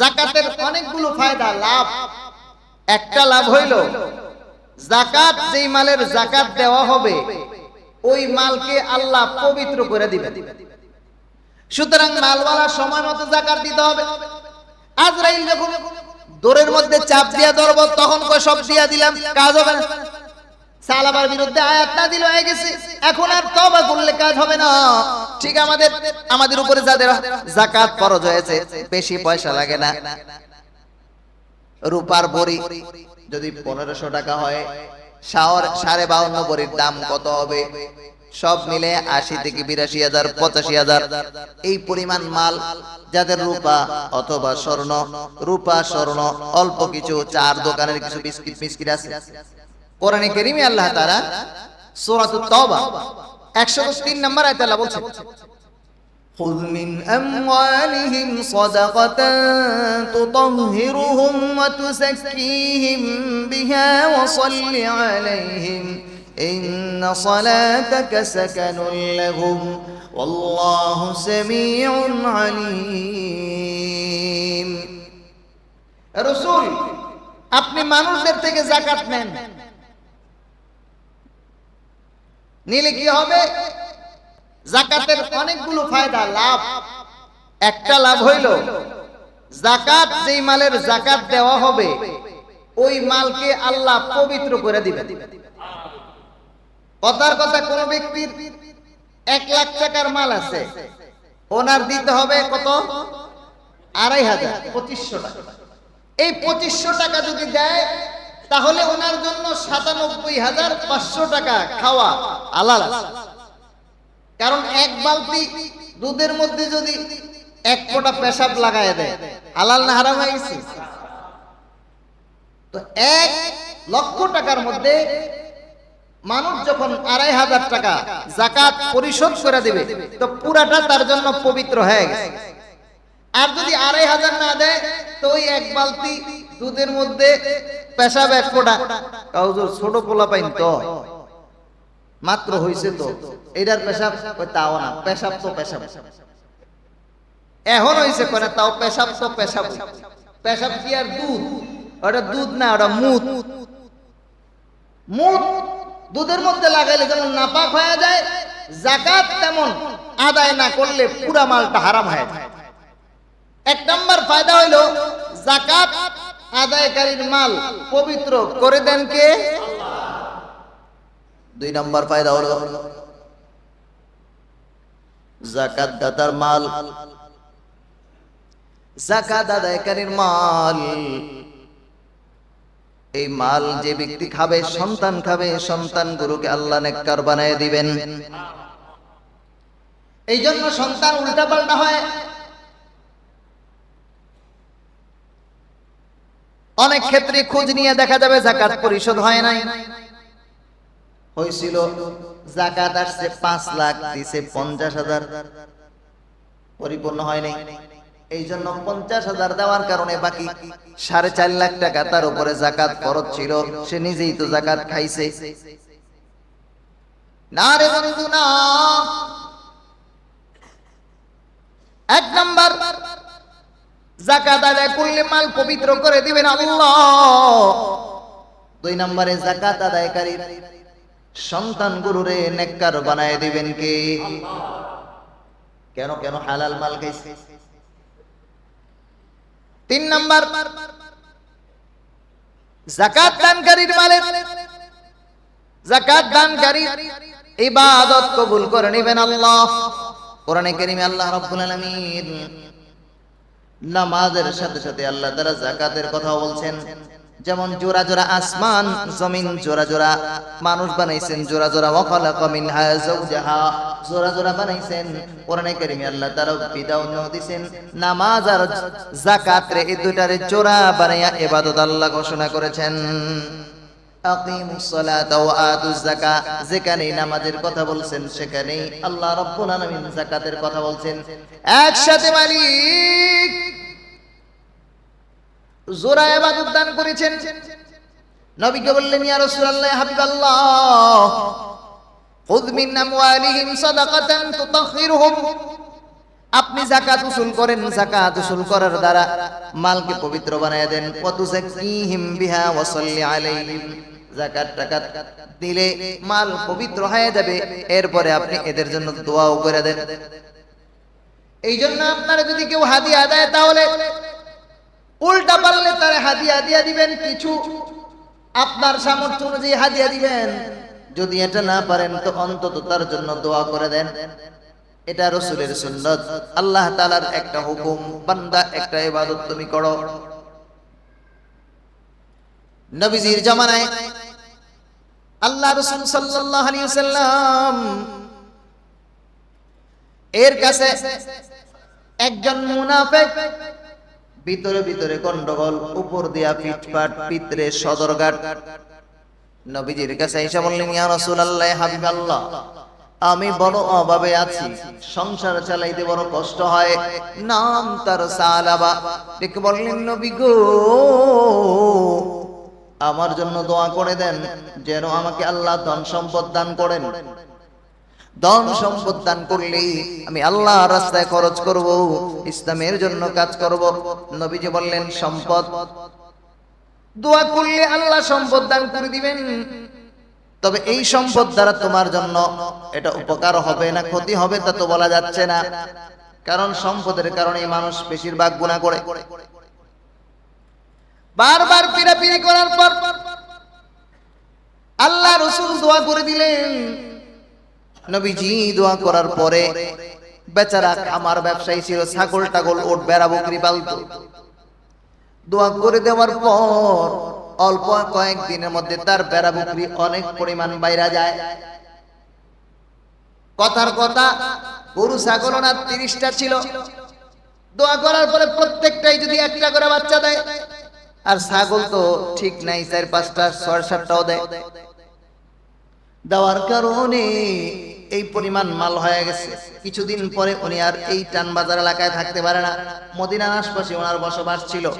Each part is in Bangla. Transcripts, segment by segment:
জাকাতের অনেকগুলো ফায়দা, লাভ। একটা লাভ হইল, জাকাত যেই মালের জাকাত দেওয়া হবে, ওই মালকে আল্লাহ পবিত্র করে দিবে সুতরাং মালওয়ালা সময় মতো জাকাত দিতে হবে। আজরাইল যখন দোরের মধ্যে চাপ দিয়া ধরবো তখন সব দিয়া দিলাম, কাজ হবে না। সালাবার বিরুদ্ধে আয়াত না দিলে হয়ে গেছে। এখন আর তবা করলে কাজ হবে না। ঠিক আমাদের আমাদের উপরে যাদের জাকাত ফরজ হয়েছে, বেশি পয়সা লাগে না। রূপার বড়ি যদি পনেরোশো টাকা হয় শাওর সাড়ে বড়ির দাম কত হবে? সব মিলে আশি থেকে বিরাশি হাজার, পঁচাশি হাজার। এই পরিমাণ মাল যাদের রূপা অথবা স্বর্ণ, রূপা স্বর্ণ, অল্প কিছু চার দোকানের কিছু বিস্কিট, মিস্কিট আছে। কোরআনে কেরিমে আল্লাহ তারা সূরাতুত তওবা 103 নম্বর আয়াতে আল্লাহ বলছেন خذ من أموالهم صدقة تطهرهم وتزكيهم بها وصل عليهم إن صلاتك سكن لهم والله سميع عليم রসুল আপনি মানুষদের থেকে জাকাত নেন নিলে কি হবে? জাকাতের অনেকগুলো ফায়দা, লাভ। একটা লাভ হইল, জাকাত যেই মালের জাকাত দেওয়া হবে, ওই মালকে আল্লাহ পবিত্র করে দিবে কথার কথা কোন ব্যক্তির এক লাখ টাকার মাল আছে, ওনার দিতে হবে কত? আড়াই হাজার, পঁচিশশো টাকা। এই পঁচিশশো টাকা যদি দেয়, তাহলে ওনার জন্য সাতানব্বই হাজার পাঁচশো টাকা খাওয়া আলাল কারণ এক বালতি দুধের মধ্যে যদি এক পেশাব দেয়, হালাল না হারাম হয়ে গেছে? তো এক লক্ষ টাকার মধ্যে মানুষ যখন আড়াই হাজার টাকা জাকাত পরিশোধ করে দেবে, তো পুরাটা তার জন্য পবিত্র হয়ে গেছে। আর যদি আড়াই হাজার না দেয়, তো ওই এক বালতি দুধের মধ্যে পেশাব এক ফোঁটা। কাউজোর ছোট পোলা পাইন তো। মাত্র হইছে তো। এটার পেশাব তাও না, পেশাব তো পেশাব। এখন হইছে করে তাও পেশাব তো পেশাব। পেশাব কি আর দুধ? ওটা দুধ না, ওটা মুদ মুদ দুধের মধ্যে লাগাইলে যেমন নাপাক হয়ে যায়, জাকাত তেমন আদায় না করলে পুরা মালটা হারাম হয়ে যায়। ফায়দা হইল? জাকাত আদায়কারীর মাল পবিত্র করে দেন কে? দুই নম্বর ফায়দা হলো জাকাত দাতার মাল জাকাত আদায়কারীর মাল। এই মাল যে ব্যক্তি খাবে, সন্তান খাবে, সন্তান গুরুকে আল্লাহ নেককার বানায় দিবেন। এই জন্য সন্তান উল্টা পাল্টা হয়। অনেক ক্ষেত্রে খোঁজ নিয়ে দেখা যাবে জাকাত পরিশোধ হয় নাই। হয়েছিল জাকাত আসছে পাঁচ লাখ, দিছে পঞ্চাশ হাজার। পরিপূর্ণ হয় নাই। এই জন্য পঞ্চাশ হাজার দেওয়ার কারণে বাকি সাড়ে চার লাখ টাকা তার উপরে জাকাত খরচ ছিল। সে নিজেই তো জাকাত খাইছে। না রে বন্ধু না এক নাম্বার জাকাত আদায় করলে মাল পবিত্র করে দিবেন আল্লাহ। দুই নম্বরে জাকাত আদায়কারী সন্তান গুরুরে নেককার বানায় দিবেন কে? কেন কেন হালাল মাল খাইছে? তিন নম্বর জাকাত দানকারীর মালে জাকাত দানকারী ইবাদত কবুল করে নেবেন আল্লাহ। কোরআনে কারিমে আল্লাহ রাব্বুল আলামিন নামাজের সাথে সাথে আল্লাহ তারা জাকাতের কথা বলছেন। যেমন জোড়া জোড়া আসমান, জমিন জোড়া জোড়া, মানুষ বানাইছেন জোড়া জোড়া জোড়া জোড়া বানাইছেন। আল্লাহ রে বানাইয়া আল্লাহ ঘোষণা করেছেন। যেখানেই নামাজের কথা বলছেন, সেখানেই আল্লাহ রাব্বুল যাকাতের কথা বলছেন। একসাথে মালিক জোড়া ইবাদত দান করেছেন। নবীকে বললেন, ইয়া রাসূলুল্লাহ আপনি জাকাত উসুল করেন জাকাত উসুল করার দ্বারা মালকে পবিত্র বানায় দেন। কত জাকাত টাকাত দিলে মাল পবিত্র হয়ে যাবে। এরপরে আপনি এদের জন্য দোয়াও করে দেন। এই জন্য আপনারা যদি কেউ হাদিয়া দেয় তাহলে উল্টা পারলে তারে হাদিয়া দিয়া দিবেন, কিছু আপনার সামর্থ্য অনুযায়ী হাদিয়া দিবেন। যদি এটা না পারেন, তো অন্তত তার জন্য দোয়া করে দেন। এটা রসুলের সুন্নত। আল্লাহ তালার একটা হুকুম, বান্দা একটা ইবাদত তুমি করো। নবীজির জামানায় আল্লাহ রসুল সাল্লাল্লাহু সাল্লাম এর কাছে একজন মুনাফিক ভিতরে ভিতরে গন্ডগোল, উপর দিয়া পিটপাট, পিতরে সদরঘাট। নবীজির কাছে এসে বললেন, ইয়া রাসূলুল্লাহ, হাবিবাল্লাহ, আমি বড় অভাবে আছি, সংসার চালাইতে বড় কষ্ট হয়, নাম তার সালাবা। ডেকে বললেন, নবী গো, আমার জন্য দোয়া করে দেন, যেন আমাকে আল্লাহ ধন সম্পদ দান করেন। ধন সম্পদ দান করলে আমি আল্লাহ রাস্তায় খরচ করব, ইসলামের জন্য কাজ করব। নবীজি বললেন, সম্পদ। দোয়া করলে আল্লাহ সম্পদ দান করে দিবেন। তবে এই সম্পদ দ্বারা তোমার জন্য এটা উপকার হবে না, ক্ষতি হবে তা তো বলা যাচ্ছে না। কারণ সম্পদের কারণে মানুষ বেশিরভাগ গুণা করে। বারবার পিড়াপিড়ি করার পর আল্লাহ রসুল দোয়া করে দিলেন নবীজি দোয়া করার পরে বেচারা আমার ব্যবসায়ী ছিল ছাগল টাগল ওট বেড়া বকরি পালতো। দোয়া করে দেওয়ার পর অল্প কয়েক দিনের মধ্যে তার বেড়া বকরি অনেক পরিমাণ বাইরা যায়। কথার কথা, গরু, ছাগল না তিরিশটা ছিল। দোয়া করার পরে প্রত্যেকটাই যদি একটা করে বাচ্চা দেয়, আর ছাগল তো ঠিক নাই, চার পাঁচটা, ছয় সাতটাও দেয়। দেওয়ার কারণে এই পরিমাণ মাল হয়ে গেছে। কিছুদিন পরে উনি আর এই টান বাজার এলাকায় থাকতে পারে না। মদিনার আশপাশে ওনার বসবাস ছিল।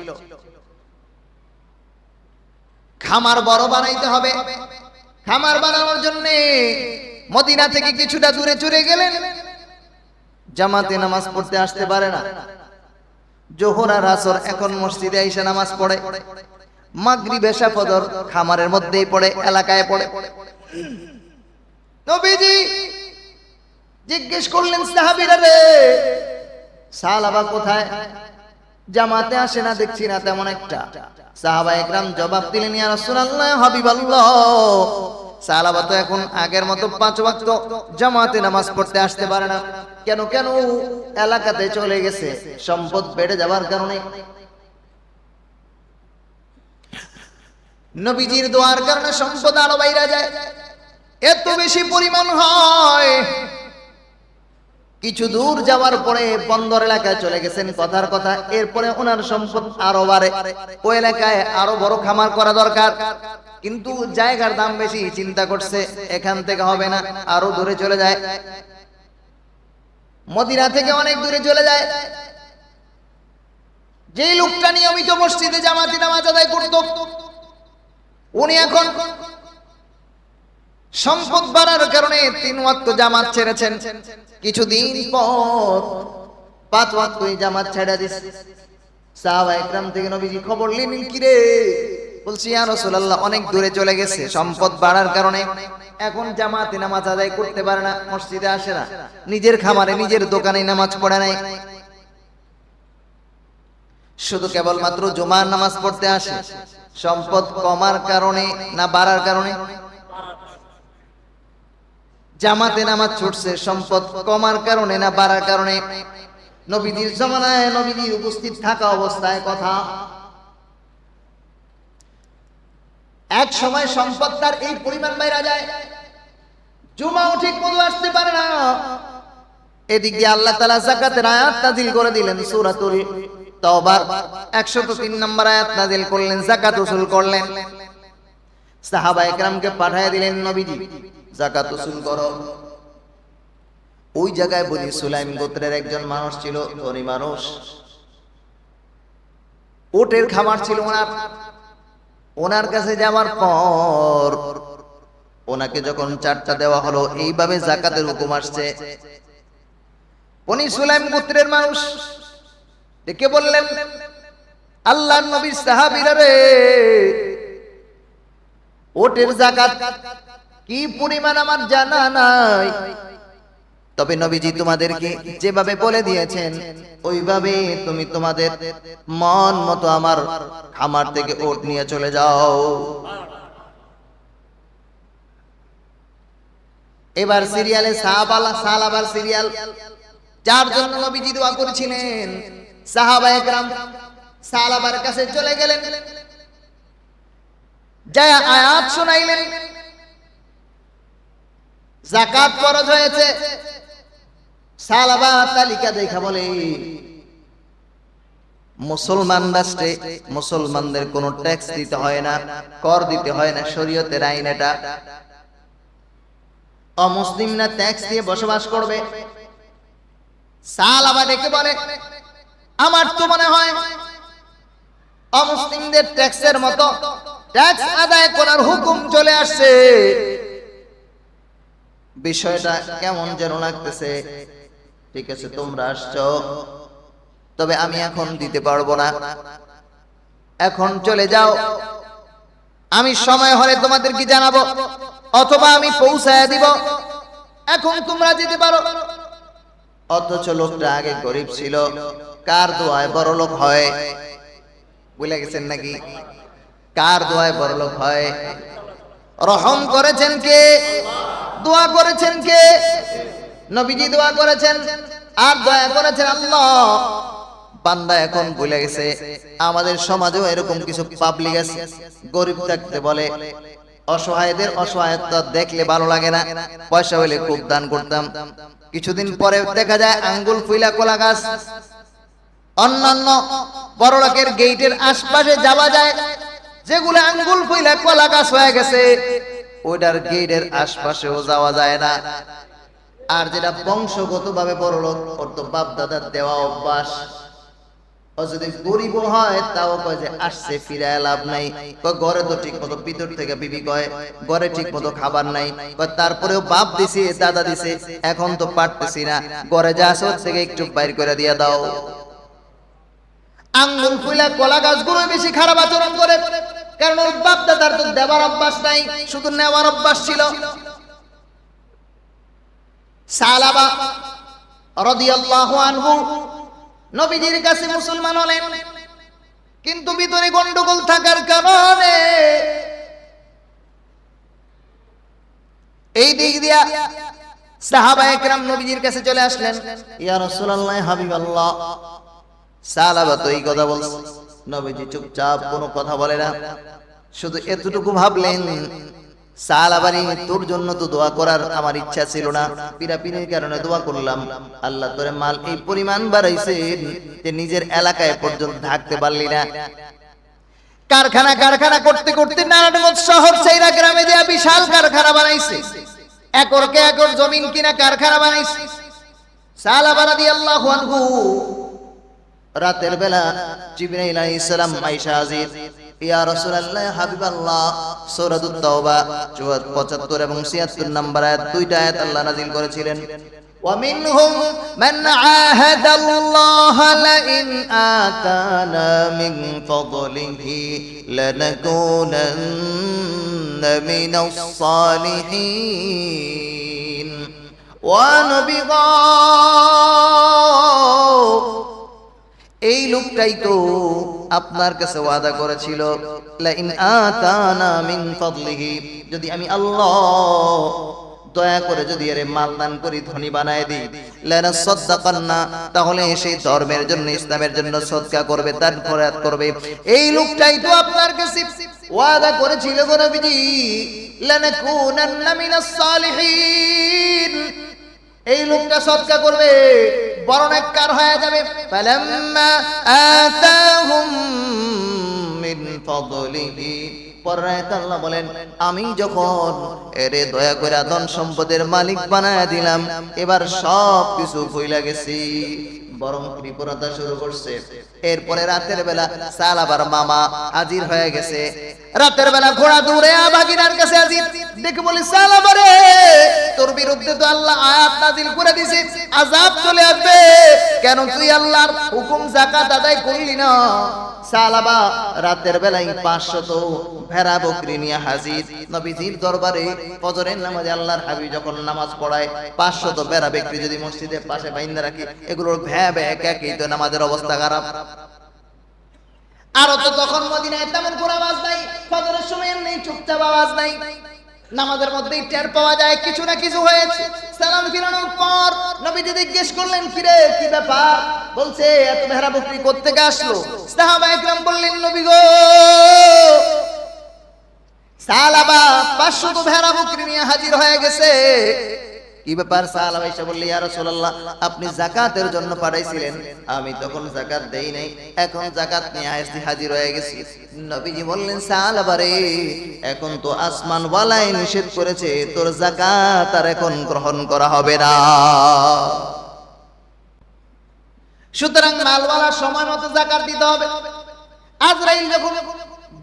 খামার বড় বানাইতে হবে। খামার বানানোর জন্য মদিনা থেকে কিছুটা দূরে চলে গেলেন। জামাতে নামাজ পড়তে আসতে পারে না। জোহর আর আসর এখন মসজিদে এসে নামাজ পড়ে। মাগরি বেশা ফদর খামারের মধ্যেই পড়ে, এলাকায় পড়ে। নবীজি জিজ্ঞেস করলেন, সাহাবীরা রে, সাহাবা কোথায়? জামাতে আসে না, দেখছি না, তেমন একটা। সাহাবা একরাম জবাব দিলেন, ইয়া রাসূলুল্লাহ, হাবিবাল্লাহ। সাহাবা তো এখন আগের মতো পাঁচ ওয়াক্ত জামাতে নামাজ পড়তে আসতে পারে না। কেন কেন? এলাকাতে চলে গেছে, সম্পদ বেড়ে যাওয়ার কারণে। নবীজির দোয়ার কারণে সম্পদ আরও বাইরা যায়। এত বেশি পরিমাণ হয়। কিছু দূর যাওয়ার পরে বন্দর এলাকায় চলে গেছেন। কথার কথা, এরপরে ওনার সম্পদ আরও বাড়ে। ওই এলাকায় আরও বড় খামার করা দরকার। কিন্তু জায়গার দাম বেশি, চিন্তা করছে, এখান থেকে হবে না, আরও দূরে চলে যায়। মদিনা থেকে অনেক দূরে চলে যায়। যেই লোকটা নিয়মিত মসজিদে জামাতি নামাজ আদায় করত, উনি এখন সম্পদ বাড়ার কারণে তিন ওয়াক্ত জামাত ছেড়েছেন। কিছুদিন পর পাঁচ ওয়াক্ত জামাত ছেড়ে দিস সাহাবা একরাম থেকে নবীজি খবর কি রে? বলছি অনেক দূরে চলে গেছে। সম্পদ বাড়ার কারণে এখন জামাতে নামাজ আদায় করতে পারে না, মসজিদে আসে না। নিজের খামারে, নিজের দোকানে নামাজ পড়ে নাই। শুধু কেবলমাত্র জুমার নামাজ পড়তে আসে। সম্পদ কমার কারণে না বাড়ার কারণে জামাতে নামাজ ছুটছে, সম্পদ কমার কারণে না বাড়ার কারণে? নবীদের জমানায় নবীদের উপস্থিত থাকা অবস্থায় কথা। এক সময় সম্পদ তার এই পরিমাণ বাইরা যায়। জুমাও ঠিক মতো আসতে পারে না। এদিক দিয়ে আল্লাহ তালা জাকাতের আয়াত নাজিল করে দিলেন সূরাতুল তওবার। 103 নম্বর আয়াত নাজিল করলেন, যাকাত উসুল করলেন। সাহাবা একরামকে পাঠিয়ে দিলেন নবীজি। যাকাত উসুল করো। ওই জায়গায় বলি সুলাইম গোত্রের একজন মানুষ ছিল, ধনী মানুষ। ওটের খামার ছিল ওনার। ওনার কাছে যাওয়ার পর ওনাকে যখন চারটা দেওয়া হলো, এইভাবে জাকাতের হুকুম আসছে। বনি সুলাইম গোত্রের মানুষ ডেকে বললেন, আল্লাহ নবীর সাহাবীরা রে, ওটের জাকাত কি পরিমাণ আমার জানা নাই? তবে নবীজি তোমাদেরকে যেভাবে বলে দিয়েছেন ওইভাবে তুমি তোমাদের মন মতো আমার খামার থেকে ওট নিয়ে চলে যাও। এবার সিরিয়ালে সাহাবালা সালাবার সিরিয়াল। যার জন্য নবীজি দোয়া করেছিলেন সাহাবা একরাম সালাবার কাছে চলে গেলেন। যায় আয়াত শোনাইলেন জাকাত ফরজ হয়েছে। সালাবা তালিকা দেখা বলে, মুসলমান রাষ্ট্রে মুসলমানদের কোনো ট্যাক্স দিতে হয় না, কর দিতে হয় না, শরীয়তের আইন এটা। অমুসলিমরা ট্যাক্স দিয়ে বসবাস করবে। সাল আবার ডেকে বলে, আমার তো মনে হয় অমুসলিমদের ট্যাক্সের মতো ট্যাক্স আদায় করার হুকুম চলে আসছে। বিষয়টা কেমন যেন লাগতেছে। ঠিক আছে, তোমরা আসছো। তবে আমি এখন দিতে পারব না। এখন চলে যাও। আমি সময় হলে তোমাদের কি জানাব, অথবা আমি পৌঁছায় দিব। এখন তোমরা যেতে পারো। অথচ লোকটা আগে গরিব ছিল। কার দোয়ায় বড় লোক হয়? বুঝলে গেছেন নাকি? কার দোয়ায় বড় লোক হয়? রহম করেছেন কে? দোয়া করেছেন কে? নবীজি দোয়া করেছেন। আর দয়া করেছেন আল্লাহ। বান্দা এখন ভুলে গেছে, আমাদের সমাজেও এরকম কিছু পাবলিক আছে, গরিব থাকতে বলে। অসহায়দের অসহায়তা দেখলে ভালো লাগে না। পয়সা হইলে খুব দান করতাম। কিছুদিন পরে দেখা যায় আঙ্গুল ফুইলা কলা গাছ। অন্যান্য বড় লোকের গেইটের আশপাশে যাওয়া যায়। যেগুলো আঙ্গুল ফুইলা কলা গাছ হয়ে গেছে ওইটার গেইটের আশপাশেও যাওয়া যায় না। আর যেটা বংশগত ভাবে বড় লোক, ওর তো বাপ দাদার দেওয়া অভ্যাস। ও তারপরেও বাপ দিছে, দাদা দিছে, এখন তো পারতেছি না। ঘরে যা আছে থেকে একটু বাইর করে দিয়ে দাও। আঙ্গুল ফুলা কলা গাছগুলো বেশি খারাপ আচরণ করে। কারণ ওর বাপ দাদার তো দেবার অভ্যাস নাই, শুধু নেওয়ার অভ্যাস ছিল। সালাবা আনহু নবীজির কাছে মুসলমান হলেন। কিন্তু ভিতরে গন্ডগোল থাকার কারণে এই দিক দিয়া সাহাবা একরাম নবীজির কাছে চলে আসলেন। ইয়া রাসূলুল্লাহ হাবিবাল্লাহ। সালাবা তো এই কথা বলছে। নবীজি চুপচাপ কোনো কথা বলে না। শুধু এতটুকু ভাবলেন তোর জন্য তো দোয়া করার আমার ইচ্ছা ছিল না। পিরাপিনের কারণে দোয়া করলাম। আল্লাহ মাল এই পরিমাণ বাড়াইছে যে নিজের এলাকায় পর্যন্ত থাকতে পারলি না। কারখানা কারখানা করতে করতে নারায়ণগঞ্জ শহর সেইরা গ্রামে বিশাল কারখানা বানাইছে। একর জমিন কিনা কারখানা বানাইছে। দিয়ে আল্লাহ রাতের বেলা জিবরাইল আলাইহিস সালাম আয়েশা হাজির ইয়া রাসূলুল্লাহ হাবিবাল্লাহ সূরাতুত তাওবা 75 এবং 76 নম্বর আয়াত দুইটা আয়াত আল্লাহ নাযিল করেছিলেন ومنهم من عاهد الله لئن آتانا من فضله لنكونن من الصالحين ونبغى এই লোকটাই তো আপনার কাছে ওয়াদা করেছিল যদি আমি আল্লাহ দয়া করে যদি এর মাল দান করি, ধনী বানায় দিই, লানা সাদাকান্না তাহলে সেই ধর্মের জন্য, ইসলামের জন্য সদকা করবে, দান খয়রাত করবে। এই লোকটাই তো আপনার কাছে ওয়াদা করেছিল গো নবীজি মিনাস সালিহিন। এই লোকটা সৎকা করবে বড় নেককার হয়ে যাবে। ফালাম্মা আতাহুম মিন ফাদলিহি। আল্লাহ বলেন, আমি যখন এরে দয়া করে ধন সম্পদের মালিক বানায় দিলাম, এবার সব কিছু ভুইলা গেছি। বরং কৃপণতা শুরু করছে। এরপরে রাতের বেলা সালাবার মামা হাজির হয়ে গেছে। রাতের বেলা ঘোড়া দৌড়ে ভাগিনার কাছে হাজির। দেখে বলি সালাবারে তোর বিরুদ্ধে তো আল্লাহ আয়াত নাজিল করে দিছে, আযাব চলে আসবে। কেন তুই আল্লাহর হুকুম, যাকাত আদায় করলি না? সালাবা রাতের বেলায় পাঁচশত ভেড়া বকরি নিয়ে হাজির। নবীজির দরবারে ফজরের নামাজে আল্লাহর হাবিব যখন নামাজ পড়ায়, পাঁচশত ভেড়া ব্যক্তি যদি মসজিদের পাশে বাইন্দা রাখি, এগুলোর ভ্যা ভ্যা একাকি তো নামাজের অবস্থা খারাপ। আরও তো তখন মদিনায় তেমন কোনো আওয়াজ নাই, ফজরের সময় এমনি চুপচাপ আওয়াজ নাই। নামাজের মধ্যেই টের পাওয়া যায়, কিছু না কিছু হয়েছে। সালাম ফিরানোর পর নবীজি জিজ্ঞেস করলেন, কিরে, কি ব্যাপার? বলছে, এত ভেড়া বকরি কোত্থেকে আসলো? সাহাবা একরাম বললেন, নবী গো, সালাবা পাঁচশো তো ভেড়া বকরি নিয়ে হাজির হয়ে গেছে। কি ব্যাপার বললি আপনি জন্য পাঠাইছিলেন। আমি তখন দেই নাই, এখন নিয়ে আসছি হাজির হয়ে গেছি। নবীজি বললেন এখন তো আসমান ওয়ালাই নিষেধ করেছে, তোর যাকাত আর এখন গ্রহণ করা হবে না। সুতরাং মালওয়ালা সময় মতো জাকাত দিতে হবে। আজরাইল যখন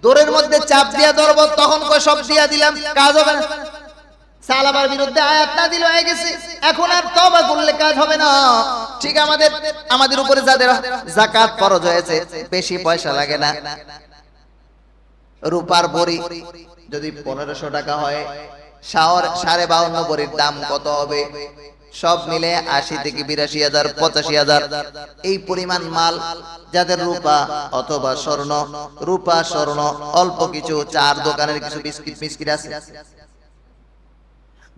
দোরের মধ্যে চাপ দিয়া ধরব, তখন কয়, সব দিয়া দিলাম, কাজ হবে না। সালাবার বিরুদ্ধে আয়াত না দিল হয়ে গেছে। এখন আর তবা করলে কাজ হবে না। ঠিক আমাদের আমাদের উপরে যাদের জাকাত ফরজ হয়েছে, বেশি পয়সা লাগে না। রূপার বড়ি যদি পনেরোশো টাকা হয় শাওর সাড়ে বড়ির দাম কত হবে? সব মিলে আশি থেকে বিরাশি হাজার, পঁচাশি হাজার। এই পরিমাণ মাল যাদের রূপা অথবা স্বর্ণ, রূপা স্বর্ণ, অল্প কিছু চার দোকানের কিছু বিস্কিট মিস্কিট আছে।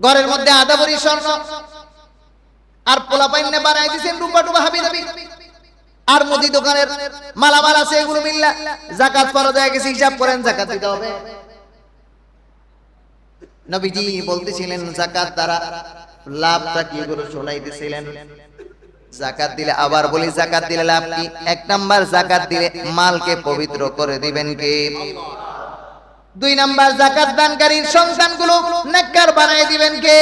ঘরের মধ্যে আধা ভরি স্বর্ণ। আর পোলা পাইনে বানাই দিছেন রূপা টুপা, হাবি দাবি। আর মুদি দোকানের মালামাল আছে, এগুলো মিল্লা। জাকাত ফরজ হয়ে গেছে, হিসাব করেন, জাকাত দিতে হবে। নবীজি বলতেছিলেন, জাকাত দ্বারা লাভটা কি? এগুলো শোনাইতেছিলেন। জাকাত দিলে আবার বলি, জাকাত দিলে লাভ কি? এক নাম্বার, জাকাত দিলে মালকে পবিত্র করে দিবেন কে? দুই নাম্বার জাকাত দানকারীর সন্তানগুলো নেককার বানায় দিবেন কে?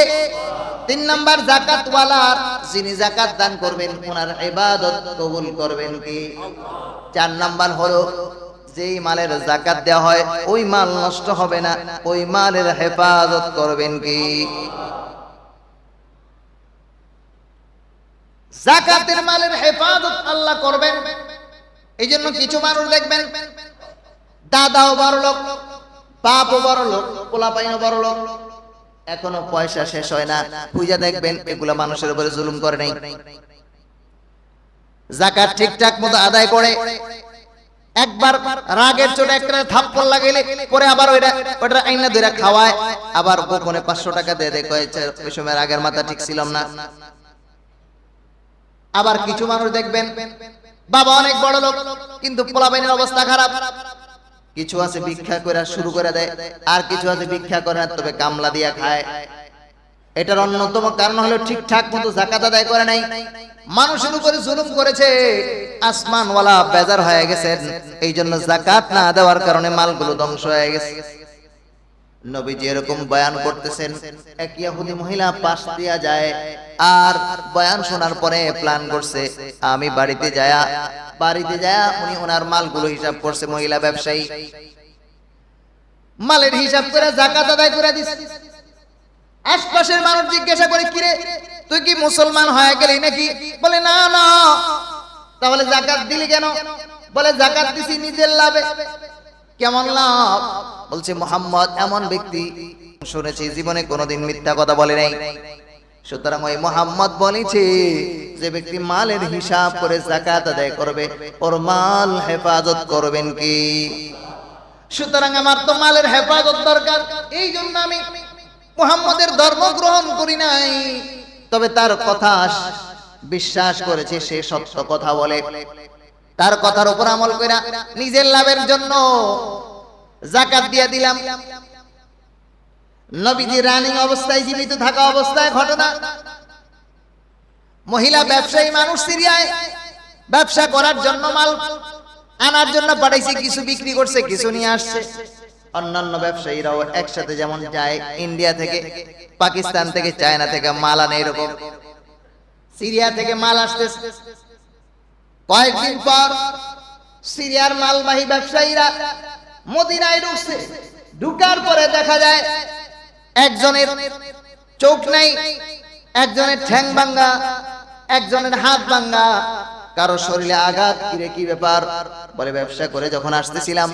তিন নাম্বার জাকাত ওয়ালার যিনি জাকাত দান করবেন, ওনার ইবাদত কবুল করবেন কে? চার নাম্বার হলো, যেই মালের জাকাত দেওয়া হয়, ওই মাল নষ্ট হবে না, ওই মালের হেফাজত করবেন কি? জাকাতের মালের হেফাজত আল্লাহ করবেন। এই জন্য কিছু মানুষ দেখবেন, দাদাও বড় লোক বাপও বড় লোক, পোলাপাইনও বড় লোক। এখনও পয়সা শেষ হয় না। পূজা দেখবেন, এগুলা মানুষের উপরে জুলুম করে নাই। জাকাত ঠিকঠাক মতো আদায় করে। একবার রাগের চোটে একটা থাপ্পড় লাগাইলে পরে আবার ওইটা ওটা আইনা ধরে খাওয়ায়। আবার গোপনে পাঁচশো টাকা দিয়ে দেয় কয়েছে ওই সময় রাগের মাথা ঠিক ছিলাম না। আবার কিছু মানুষ দেখবেন, বাবা অনেক বড় লোক, কিন্তু পোলাবাইনের অবস্থা খারাপ। কিছু আছে ভিক্ষা করে শুরু করে দেয়, আর কিছু আছে ভিক্ষা করে না, তবে কামলা দিয়া খায়। এটার অন্যতম কারণ হলো ঠিকঠাক মতো জাকাত আদায় করে নাই। মানুষের উপরে জুলুম করেছে, আসমানওয়ালা বেজার হয়ে গেছেন। এই জন্য জাকাত না দেওয়ার কারণে মালগুলো ধ্বংস হয়ে গেছে। নবীজি এরকম বয়ান করতেছেন, এক ইহুদি মহিলা পাশ দিয়া যায়, আর বয়ান শোনার পরে প্ল্যান করছে, আমি বাড়িতে যায়া বাড়িতে যায়া উনি ওনার মালগুলো হিসাব করছে, মহিলা ব্যবসায়ী। মালের হিসাব করে জাকাত আদায় করে দিছে। আশপাশের মানুষ জিজ্ঞাসা করে, কিরে, তুই কি মুসলমান হয়ে গেলি নাকি? বলে, না না। তাহলে জাকাত দিলি কেন? বলে জাকাত দিছি নিজের লাভে। কেমন লাভ? বলছে, মোহাম্মদ এমন ব্যক্তি, শুনেছি জীবনে কোনোদিন মিথ্যা কথা বলে নাই। সুতরাং ওই মোহাম্মদ বলেছে যে ব্যক্তি মালের হিসাব করে জাকাত আদায় করবে, ওর মাল হেফাজত করবেন কি? সুতরাং আমার তো মালের হেফাজত দরকার এই জন্য আমি মুহাম্মদের ধর্ম গ্রহণ করি নাই। তবে তার কথা বিশ্বাস করেছে, সে সত্য কথা বলে। তার কথার উপর আমল কইরা নিজের লাভের জন্য জাকাত দিয়ে দিলাম। নবীজি রানিং অবস্থায়, জীবিত থাকা অবস্থায় ঘটনা। মহিলা ব্যবসায়ী মানুষ সিরিয়ায় ব্যবসা করার জন্য মাল আনার জন্য পাঠাইছে, কিছু বিক্রি করছে, কিছু নিয়ে আসছে। অন্যান্য ব্যবসায়ীরাও একসাথে যেমন যায় ইন্ডিয়া থেকে, পাকিস্তান থেকে চায়না থেকে মাল আনে এরকম। সিরিয়া থেকে মাল আসতেছে। কয়েকদিন পর সিরিয়ার মালবাহী ব্যবসায়ীরা মদিনায় ঢুকছে। ঢুকার পরে দেখা যায় একজনের চোখ নাই, একজনের ঠ্যাং ভাঙ্গা, একজনের হাত ভাঙ্গা, কারও শরীরে আঘাত, কিরে কি ব্যাপার? বলে, ব্যবসা করে যখন আসতেছিলাম,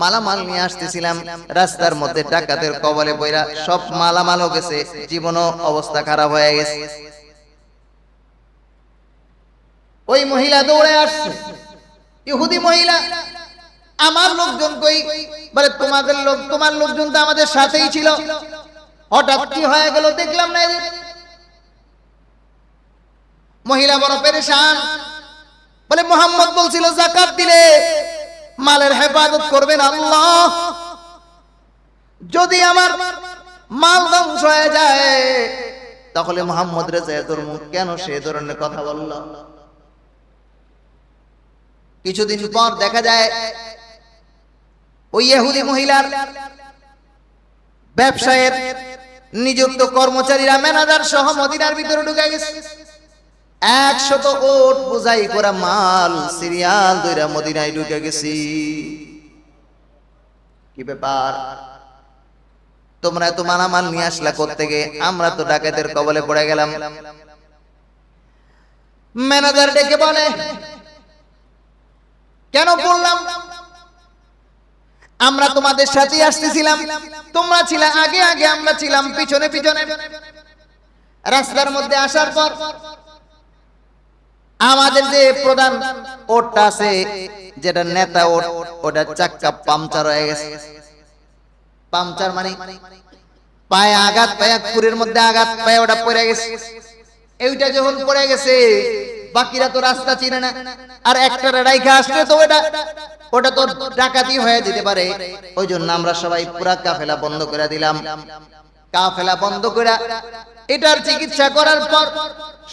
মালামাল নিয়ে আসতেছিলাম, রাস্তার মধ্যে ডাকাতের কবলে বইরা সব মালামালও গেছে, জীবনও অবস্থা খারাপ হয়ে গেছে। ওই মহিলা দৌড়ে আসছে। ইহুদি মহিলা, আমার লোকজন কই? বলে, তোমাদের লোক, তোমার লোকজন তো আমাদের সাথেই ছিল। হঠাৎ কি হয়ে গেল দেখলাম না মহিলা বড় পেরেশান। বলে, মোহাম্মদ বলছিল, জাকাত দিলে মালের হেফাজত করবেন আল্লাহ। যদি আমার মাল ধ্বংস হয়ে যায়, তাহলে মোহাম্মদ রেজা কেন সে ধরনের কথা বলল? কিছুদিন পর দেখা যায় ওই ইহুদি মহিলার ব্যবসায়ের নিযুক্ত কর্মচারীরা ম্যানেজার সহ মদিনার ভিতরে ঢুকে গেছে। একশত ওট বোঝাই করা মাল, সিরিয়াল দইরা মদিনায় ঢুকে গেছি। কি ব্যাপার? তোমরা এত মালামাল নিয়ে আসলা থেকে আমরা তো ডাকাতের কবলে পড়ে গেলাম। ম্যানেজার ডেকে বলে কেন বললাম? আমরা তোমাদের সাথে আসতেছিলাম। তোমরা ছিলে আগে আগে আমরা ছিলাম পিছনে পিছনে। রাস্তার মধ্যে আসার পর আমাদের যে প্রধান ওটটা আছে যেটা নেতা ওট ওটা চাক্কা পাংচার হয়ে গেছে। পাংচার মানে পায়ে আঘাত পায়ে পুরের মধ্যে আঘাত পায়ে ওটা পড়ে গেছে। এইটা যখন পড়ে গেছে বাকিরা তো রাস্তা চিনে না। আর একটা রাইখা আসলে তো ওটা ওটা তো ডাকাতি হয়ে যেতে পারে। ওই জন্য আমরা সবাই পুরা কাফেলা বন্ধ করে দিলাম। কাফেলা বন্ধ করে এটার চিকিৎসা করার পর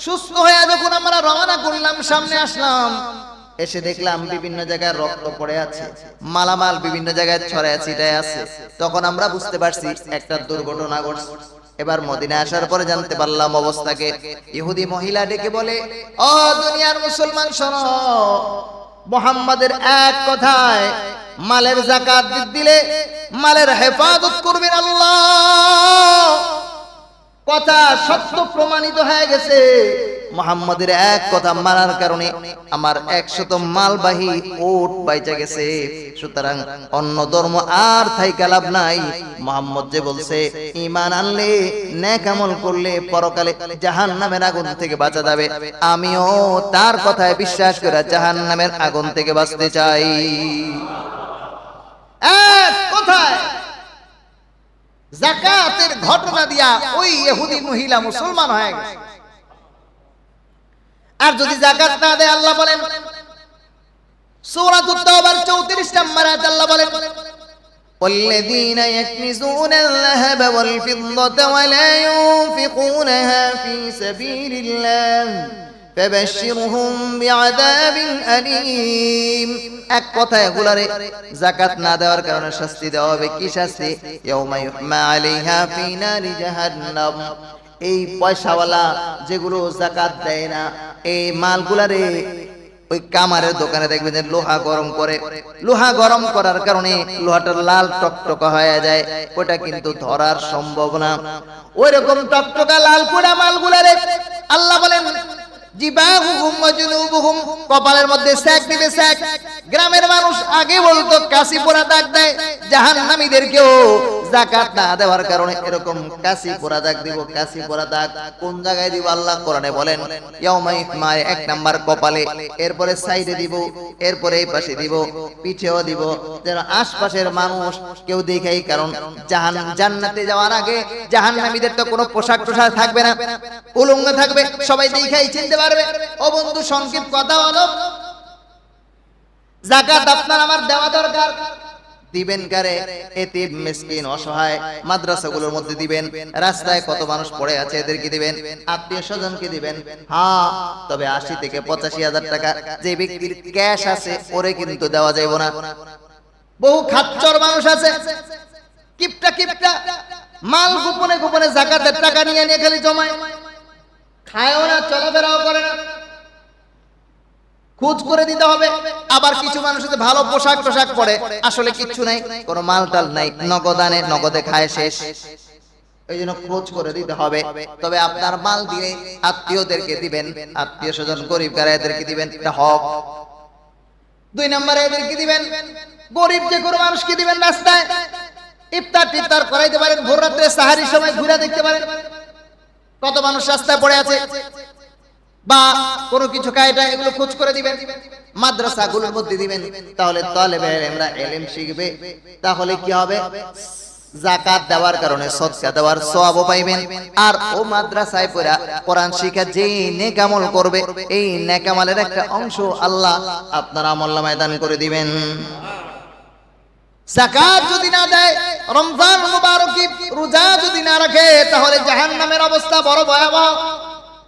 সুস্থ হয়ে যখন আমরা রওনা করলাম, সামনে আসলাম, এসে দেখলাম বিভিন্ন জায়গায় রক্ত পড়ে আছে, মালামাল বিভিন্ন জায়গায় ছড়ায় আছে। তখন আমরা বুঝতে পারছি একটা দুর্ঘটনা ঘটছে। এবার মদিনা আসার পরে জানতে পারলাম অবস্থাকে। ইহুদি মহিলা ডেকে বলে ও দুনিয়ার মুসলমান শোনো। মোহাম্মদের এক কথায় মালের জাকাত দিলে মালের হেফাজত করবেন আল্লাহ। কথা সত্য প্রমাণিত হয়ে গেছে। মোহাম্মদের এক কথা মানার কারণে আমার একশত মালবাহী ওট বাইচা গেছে। সুতরাং অন্য ধর্ম আর থাইকা লাভ নাই। মোহাম্মদ যে বলছে ইমান আনলে আমল করলে পরকালে জাহান নামের আগুন থেকে বাঁচা যাবে। আমিও তার কথায় বিশ্বাস করে জাহান নামের আগুন থেকে বাঁচতে চাই। জাকাতের ঘটনা দিয়া ওই ইহুদি মহিলা মুসলমান হয়ে গেছে। আর যদি জাকাত না দেয় আল্লাহ বলেন সূরাতুত তাওবার 34 নম্বর আয়াত আল্লাহ বলেন والذين يكنزون الذهب والفضة ولا ينفقونها في سبيل الله فبشرهم بعذاب أليم এক কথায় এগুলারে জাকাত না দেওয়ার কারণে শাস্তি দেওয়া হবে কি শাস্তি ইয়াউমা ইউহমা আলাইহা ফি নারি জাহান্নাম এই পয়সাওয়ালা যেগুলো জাকাত দেয় না, এই মালগুলারে ওই কামারের দোকানে দেখবেন যে লোহা গরম করে। লোহা গরম করার কারণে লোহাটা লাল টকটকা হয়ে যায়, ওটা কিন্তু ধরার সম্ভব না। ওই রকম টকটকা লাল পোড়া মালগুলারে আল্লাহ বলেন, জিবাহুহুম ওয়া জুনুবুহুম কপালের মধ্যে স্যাক দিবে স্যাক। গ্রামের মানুষ আগে বলতো কাশি পোড়া দাগ দেয়, জাহান্নামীদেরকেও যাকাত না দেওয়ার কারণে এরকম কাশি পোড়া দাগ দিব কাশি পোড়া দাগ। কোন জায়গায় দিব আল্লাহ কোরআনে বলেন, ইয়াউমা ইহমায়, এক নাম্বার কপালে, এরপরে সাইডে দিব, এরপরে এই পাশে দিব, পিঠেও দিব। যেন আশপাশের মানুষ কেউ দেখাই কারণ, জাহান, জান্নাতে যাওয়ার আগে জাহান্নামীদের তো কোনো পোশাক টোশাক থাকবে না, উলঙ্গ থাকবে, সবাই দেখাই চিনতে পারবে। ও বন্ধু, সংক্ষিপ্ত কথা হলো জাকাত আপনার আমার দেওয়া দরকার। দিবেন কারে? এতিম, মিসকিন, অসহায়, মাদ্রাসাগুলোর মধ্যে দিবেন। রাস্তায় কত মানুষ পড়ে আছে এদেরকে দিবেন। আত্মীয় স্বজনকে দিবেন। হ্যাঁ তবে আশি থেকে পঁচাশি হাজার টাকা যে ব্যক্তির ক্যাশ আছে, ওরে কিন্তু দেওয়া যাইব না। বহু খাচ্চর মানুষ আছে। কিপটা কিপটা। মাল গোপনে গোপনে জাকাতের টাকা নিয়ে নিয়ে খালি জমায়। খায়ও না, চলাফেরাও করে না। খোঁজ করে দিতে হবে। আবার কিছু মানুষ ভালো পোশাক টোশাক পরে। আসলে কিচ্ছু নাই, কোনো মাল টাল নাই, নগদানে, নগদে খায় শেষ। এই জন্য খোঁজ করে দিতে হবে। তবে আপনার মাল দিয়ে আত্মীয়দেরকে দিবেন, আত্মীয় স্বজন, গরিব দিবেন, এটা হক। দুই নম্বরে এদেরকে দিবেন, গরিব যে কোনো মানুষকে দিবেন রাস্তায়। ইফতার টিফতার করাইতে পারেন, ভোর রাত্রে সাহারির সময় ঘুরে দেখতে পারেন। কত মানুষ রাস্তায় পড়ে আছে বা কোনো কিছু কায়দা এগুলো খোঁজ করে দিবেন মাদ্রাসা গুলোর মধ্যে দিবেন, তাহলে তলেবে আমরা এলেম শিখবে। তাহলে কি হবে? জাকাত দেওয়ার কারণে সদকা দেওয়ার সওয়াবও পাইবেন। আর ও মাদ্রাসায় পড়া কোরআন শিখা যে নেকামল করবে, এই নেকামলের একটা অংশ আল্লাহ আপনার আমল্লা দান করে দিবেন। জাকাত যদি না দেয়, রমজান মুবারকি রোজা যদি না রাখে, তাহলে জাহান্নামের অবস্থা বড় ভয়াবহ।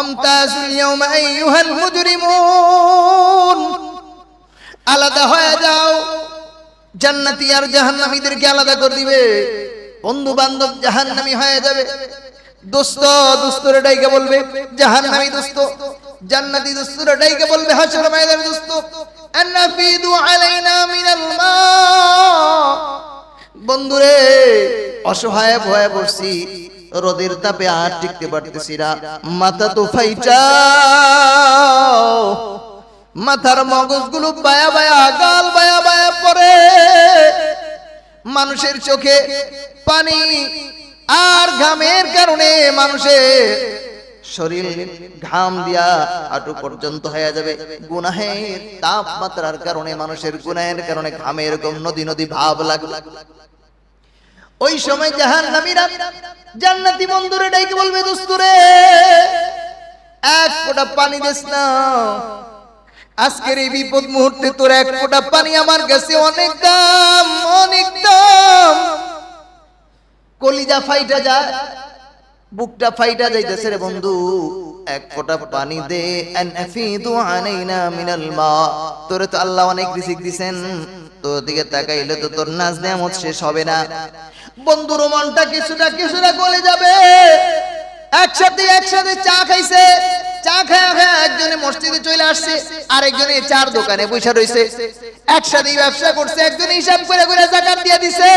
অমতাজুল ইয়াউমা মুজরিমুন আলাদা হয়ে যাও। জান্নাতি আর জাহান্নামীদেরকে আলাদা করে দিবে। বন্ধু বান্ধব জাহান্নামী হয়ে যাবে। দোস্ত, দোস্তরে ডাইকে বলবে, জাহান্নামী দোস্ত, জান্নাতি দোস্তরে ডাইকে বলবে হাসর ময়দানের দোস্ত আন্নাফিদু আলাইনা মিনাল মা বন্ধুরে, অসহায় ভয়ে পড়ছি রোদের তাপে আর টিকতে পারতেছি না। মাথা তো ফাইটা মাথার মগজগুলো বায়া বায়া গাল বায়া বায়া পড়ে মানুষের চোখে পানি আর ঘামের কারণে মানুষের শরীর ঘাম দিয়া হাঁটু পর্যন্ত হয়ে যাবে। গুনাহের তাপমাত্রার কারণে মানুষের গুনাহের কারণে ঘামে এরকম নদী নদী ভাব লাগল ওই সময় জাহান নামীরা জান্নাতি বন্ধুরে ডাইকে বলবে, দোস্তুরে, এক ফোঁটা পানি দিস না। আজকের এই বিপদ মুহূর্তে তোর এক ফোঁটা পানি আমার কাছে অনেক দাম অনেক দাম। কলিজা ফাইটা যায় বুকটা ফাইটা যাইতেছে রে বন্ধু। এক ফোঁটা পানি দে আনফিদু আলাইনা মিনাল মা। তোরে তো আল্লাহ অনেক রিজিক দিবেন তোর দিকে তাকাইলে তো তোর নাজ নেয়ামত শেষ হবে না। বন্ধুর মনটা কিছুটা কিছুটা গলে যাবে। একসাথে একসাথে চা খাইছে। চা খায় খায় একজনে মসজিদে চলে আসছে, আরেকজনে চার দোকানে বসে রইছে। একসাথে ব্যবসা করছে, একজনে হিসাব করে করে জাকাত দিয়ে দিছে।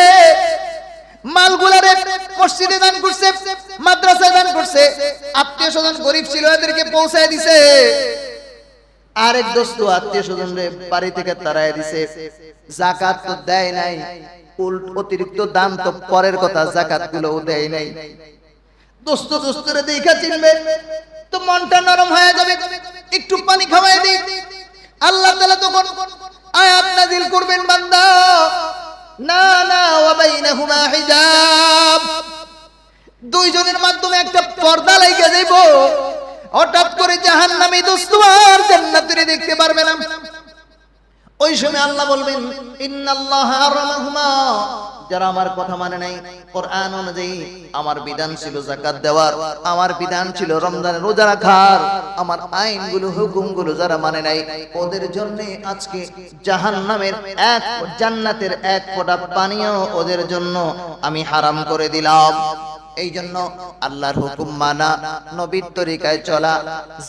জাকাত তো দেয় নাই। অতিরিক্ত দান তো পরের কথা জাকাতগুলো দেয় নাই। দোস্ত দোস্তরে দেখা চিনবে? তো মনটা নরম হয়ে যাবে। একটু পানি খাওয়াই দিই। আল্লাহ তাআলা তখন আয়াত নাযিল করবেন, বান্দা। না না, ওয়া বাইনাহুমা হিজাব। দুইজনের মাধ্যমে একটা পর্দা লাইগা যাইব। হঠাৎ করে জাহান্নামী দোস্ত আর জান্নাতের দেখতে পারবে না। ওই সময় আল্লাহ বলবেন যারা আমার কথা মানে নাই, কোরআন অনুযায়ী আমার বিধান ছিল যাকাত দেওয়ার, আমার বিধান ছিল রমজানের রোজা রাখার, আমার আইনগুলো, হুকুমগুলো যারা মানে নাই, ওদের জন্য আজকে জাহান্নামের এক, জান্নাতের এক পানিও ওদের জন্য আমি হারাম করে দিলাম। এই জন্য আল্লাহর হুকুম মানা, নবীর তরিকায় চলা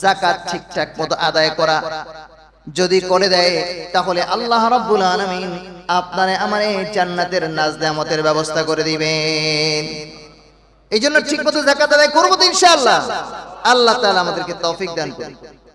জাকাত ঠিকঠাক মতো আদায় করা যদি করে দেয়, তাহলে আল্লাহ রাব্বুল আলামিন আপনারে আমার এই জান্নাতের নাজ ব্যবস্থা করে দিবেন। এই জন্য ঠিক মতো জাকাত আদায় করব তো ইনশাআল্লাহ। আল্লাহ তাআলা আমাদেরকে তৌফিক দান করুন।